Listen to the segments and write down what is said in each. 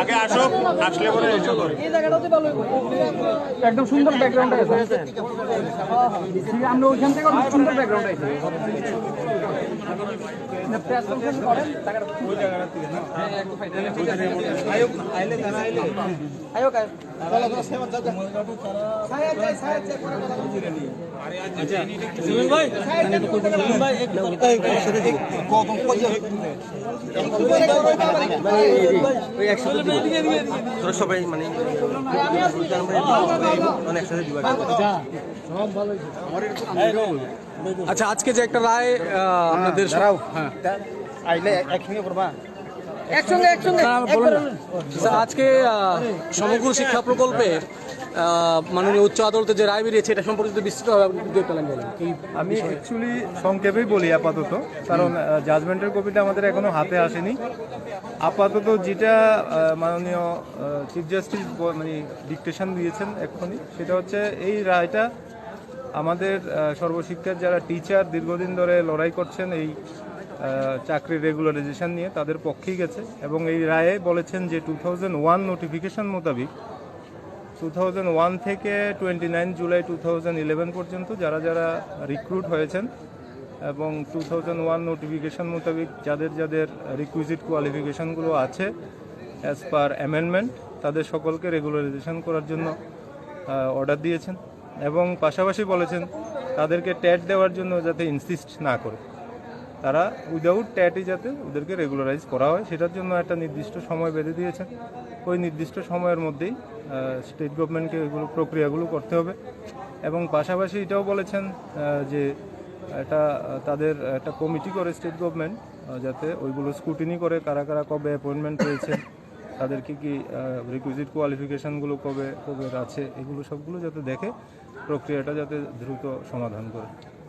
আগে আসো আসলে পরে এসে একদম সুন্দর ব্যাকগ্রাউন্ড আছে। আমরা ওইখান থেকে সুন্দর ব্যাকগ্রাউন্ড আছে। প্রেস হ্যাঁ তারা সবাই মানে মানে আচ্ছা আজকে যে একটা রায় আহ, আপনাদের হ্যাঁ আইলে একসঙ্গে করবা। একসঙ্গে একসঙ্গে আজকে সমগ্র শিক্ষা প্রকল্পের মাননীয় উচ্চ আদালতে যে রায় বেরিয়েছে এটা সম্পর্কে যদি বিস্তৃতভাবে আপনি বলেন। আমি অ্যাকচুয়ালি সংক্ষেপেই বলি আপাতত কারণ জাজমেন্টের কপিটা আমাদের এখনও হাতে আসেনি। আপাতত যেটা মাননীয় চিফ জাস্টিস মানে ডিকটেশন দিয়েছেন এক্ষুনি সেটা হচ্ছে এই রায়টা আমাদের সর্বশিক্ষার যারা টিচার দীর্ঘদিন ধরে লড়াই করছেন এই চাকরির রেগুলারাইজেশন নিয়ে তাদের পক্ষেই গেছে এবং এই রায়ে বলেছেন যে টু থাউজেন্ড ওয়ান নোটিফিকেশন মোতাবিক টু ওয়ান থেকে twenty nine July two eleven পর্যন্ত যারা যারা রিক্রুট হয়েছেন এবং টু থাউজেন্ড ওয়ান নোটিফিকেশন মোতাবেক যাদের যাদের রিকুইজিট কোয়ালিফিকেশনগুলো আছে অ্যাজ পার অ্যামেন্ডমেন্ট তাদের সকলকে রেগুলারাইজেশন করার জন্য অর্ডার দিয়েছেন এবং পাশাপাশি বলেছেন তাদেরকে ট্যাট দেওয়ার জন্য যাতে ইনসিস্ট না করে। তারা উইদাউট ট্যাটই যাতে ওদেরকে রেগুলারাইজ করা হয়, সেটার জন্য একটা নির্দিষ্ট সময় বেঁধে দিয়েছেন। ওই নির্দিষ্ট সময়ের মধ্যেই স্টেট গভর্নমেন্টকে ওইগুলো প্রক্রিয়াগুলো করতে হবে। এবং পাশাপাশি এটাও বলেছেন যে এটা তাদের একটা কমিটি করে স্টেট গভর্নমেন্ট যাতে ওইগুলো স্কুটিনি করে কারা কারা কবে অ্যাপয়েন্টমেন্ট পেয়েছে তাদের কি কি রিকুইজিট কোয়ালিফিকেশনগুলো কবে কবে আছে, এগুলো সবগুলো যাতে দেখে, প্রক্রিয়াটা যাতে দ্রুত সমাধান করে।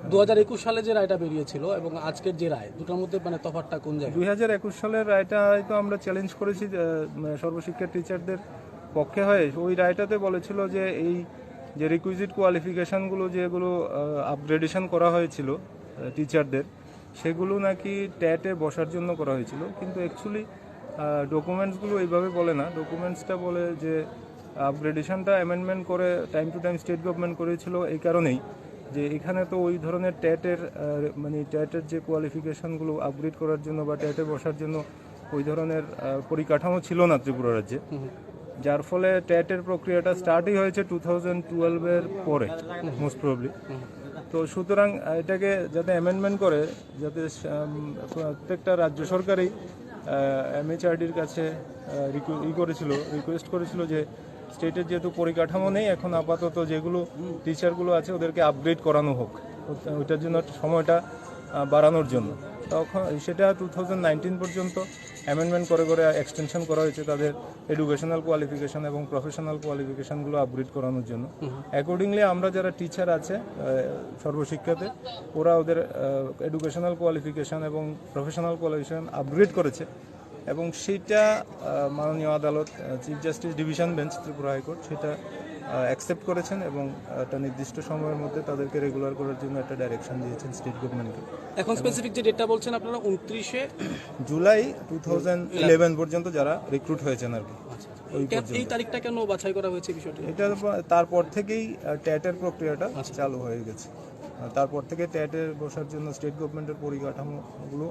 দু হাজার একুশ সালে যে রায়টা বেরিয়েছিল এবং আজকের যে রায়, দুটোর মধ্যে মানে তফাৎটা কোন জায়গায়? দুই হাজার একুশ সালের রায়টা হয়তো আমরা চ্যালেঞ্জ করেছি সর্বশিক্ষা টিচারদের পক্ষে হয়ে। ওই রায়টাতে বলেছিল যে, এই যে রিকুইজিট কোয়ালিফিকেশনগুলো যেগুলো আপগ্রেডেশন করা হয়েছিল টিচারদের সেগুলো নাকি ট্যাটে বসার জন্য করা হয়েছিল। কিন্তু অ্যাকচুয়ালি ডকুমেন্টসগুলো এইভাবে বলে না। ডকুমেন্টসটা বলে যে আপগ্রেডেশনটা অ্যামেন্ডমেন্ট করে time to time state government করেছিল, এই কারণেই। যে এখানে তো ওই ধরনের ট্যাটের মানে ট্যাটের যে কোয়ালিফিকেশনগুলো আপগ্রেড করার জন্য বা ট্যাটে বসার জন্য ওই ধরনের পরিকাঠামো ছিল না ত্রিপুরা রাজ্যে। যার ফলে ট্যাটের প্রক্রিয়াটা স্টার্টই হয়েছে টু থাউজেন্ড টুয়েলভের পরে মোস্ট প্রবলি তো সুতরাং এটাকে যাতে অ্যামেন্ডমেন্ট করে যাতে প্রত্যেকটা রাজ্য সরকারই এমএচআরডির কাছে ই করেছিল রিকোয়েস্ট করেছিল যে স্টেটের যেহেতু পরিকাঠামো নেই এখন আপাতত যেগুলো টিচারগুলো আছে ওদেরকে আপগ্রেড করানো হোক। ওইটার জন্য সময়টা বাড়ানোর জন্য। তখন সেটা টু থাউজেন্ড নাইনটিন পর্যন্ত অ্যামেন্ডমেন্ট করে করে এক্সটেনশন করা হয়েছে তাদের এডুকেশনাল কোয়ালিফিকেশন এবং প্রফেশনাল কোয়ালিফিকেশনগুলো আপগ্রেড করানোর জন্য। অ্যাকর্ডিংলি আমরা যারা টিচার আছে সর্বশিক্ষাতে ওরা ওদের এডুকেশনাল কোয়ালিফিকেশন এবং প্রফেশনাল কোয়ালিফিকেশন আপগ্রেড করেছে। এবং সেটা মাননীয় আদালত chief justice division bench Tripura high court সেটা অ্যাকসেপ্ট করেছেন এবং একটা নির্দিষ্ট সময়ের মধ্যে তাদেরকে রেগুলার করার জন্য একটা ডাইরেকশন দিয়েছেন স্টেট গভর্নমেন্টকে এখন স্পেসিফিক যে ডেটটা বলছেন আপনারা উনত্রিশে? জুলাই টু থাউজেন্ড ইলেভেন পর্যন্ত যারা রিক্রুট হয়েছেন আর কি ওই এই তারিখটা কেন বাছাই করা হয়েছে বিষয়টি? এটা তারপর থেকেই ট্যাটের প্রক্রিয়াটা চালু হয়ে গেছে। তারপর থেকে ট্যাটের বসার জন্য স্টেট গভর্নমেন্টের পরিকাঠামোগুলো